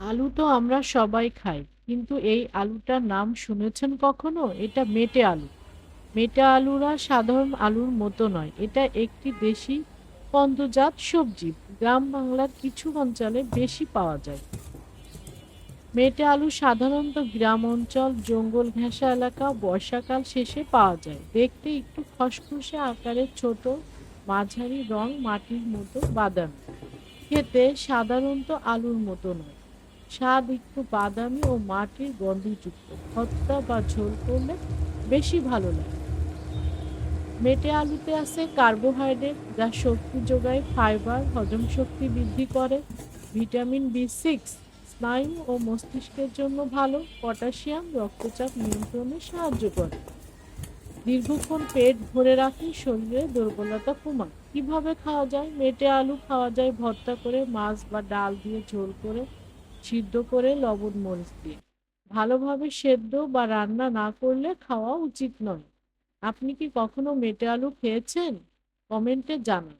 আলু তো আমরা সবাই খাই, কিন্তু এই আলুটার নাম শুনেছেন কখনো? এটা মেটে আলু। মেটে আলুরা সাধারণ আলুর মতো নয়, এটা একটি দেশি কন্দজাত সবজি। গ্রাম বাংলার কিছু অঞ্চলে বেশি পাওয়া যায়। মেটে আলু সাধারণত গ্রাম অঞ্চল, জঙ্গল ঘেঁষা এলাকা, বর্ষাকাল শেষে পাওয়া যায়। দেখতে একটু খসখসে আকারের ছোট, মাঝারি রং, মাটির মতো বাদাম। খেতে সাধারণত আলুর মতো নয়। স্বাদ একটু বাদামি ও মাটির গন্ধযুক্ত। ভর্তা বা ঝোল করলে বেশি ভালো লাগে। মেটে আলুতে আছে কার্বোহাইড্রেট, যা শক্তি যোগায় ফাইবার, হজম শক্তি বৃদ্ধি করে। ভিটামিন বি সিক্স, স্নায়ু ও মস্তিষ্কের জন্য ভালো। পটাশিয়াম রক্তচাপ নিয়ন্ত্রণে সাহায্য করে। দীর্ঘক্ষণ পেট ভরে রাখে শরীরে দুর্বলতা কমায়। কীভাবে খাওয়া যায়? মেটে আলু খাওয়া যায় ভর্তা করে, মাছ বা ডাল দিয়ে ঝোল করে। সিদ্ধ করে লবণ মরিচ দিয়ে। ভালোভাবে সেদ্ধ বা রান্না না করলে খাওয়া উচিত নয়। আপনি কি কখনো মেটে আলু খেয়েছেন? কমেন্টে জানান।